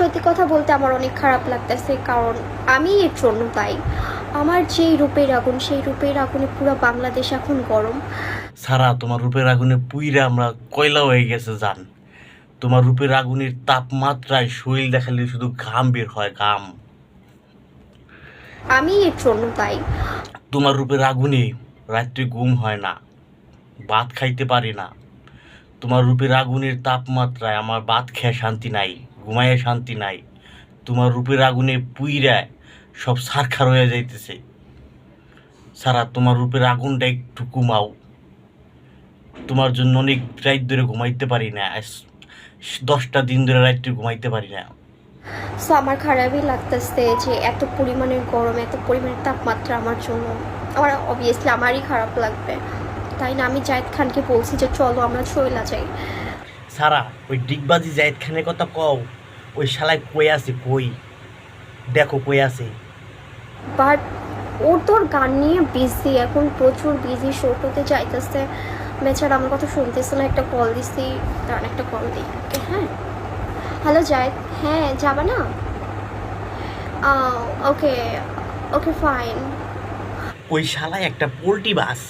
সত্যি কথা বলতে আমার অনেক খারাপ লাগতেছে কারণ আমি এর জন্য তাই আমার যেই রূপের আগুন সেই রূপের আগুনে পুরো বাংলাদেশ এখন গরম। সারা তোমার রূপের আগুনে পুইরা আমরা কয়লা হয়ে গেছে জান। তোমার রূপের আগুনের তাপমাত্রায় শরীর দেখালে শুধু ঘাম বের হয় ঘাম। আমি এর জন্য তাই তোমার রূপের আগুনে রাত্রে ঘুম হয় না ভাত খাইতে পারি না। তোমার রূপের আগুনের তাপমাত্রায় আমার ভাত খেয়ে শান্তি নাই। ঘুমাইয়ে শান্তি নাই। তোমার রূপের আগুনে পুইরা সব সারখার হয়ে যাইতেছে। সারা তোমার রূপের আগুনটা একটু কমাও তোমার জন্য অনেক রাত ধরে ঘুমাইতে পারি না। দশটা দিন ধরে রাত্রে ঘুমাইতে পারি না। সো আমার খারাপই লাগতেছে যে এত পরিমাণের গরম, এত পরিমাণের তাপমাত্রা আমার জন্য। আমার অবভিয়াসলি আমারই খারাপ লাগবে। তাই না? আমি জায়েদ খানকে বলছি যে চলো আমরা চইলা যাই। সারা ওই ডিগবাজি জায়েদ খানের কথা কও ওই শালায় কই আছে কই? দেখো কই আছে। বাট ওর তোর গান নিয়ে বিজি এখন প্রচুর বিজি শো করতে চাইতেছে। বেচারা আমার কথা শুনতেছে না একটা কল দিছি তার একটা কল দিই। ওকে হ্যাঁ। হ্যালো জায়দ হ্যাঁ যাবা না? ওকে ওকে ফাইন ওই শালায় একটা পোল্ট্রি বাস।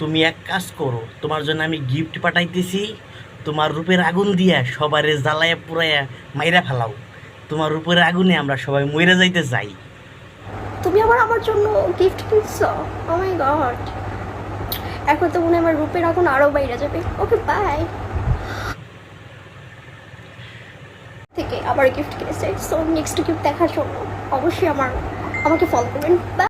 তুমি এক কাজ করো তোমার জন্য আমি গিফট পাঠাইতেছি। তোমার রূপের আগুন দিয়া সবারে জ্বালায়া পুরাইয়া মাইরা ফেলাও। তোমার রূপের আগুনে আমরা সবাই মইরা যাইতে চাই। তুমি আবার আমার জন্য গিফট কিনছো? ও মাই গড এখন তো মনে আমার রূপের আগুন আরও বাইরে যাবে। ওকে বাই থেকে আবার গিফট কিনেছে। সো নেক্সট গিফট দেখার জন্য অবশ্যই আমার আমাকে ফলো করবেন। বাই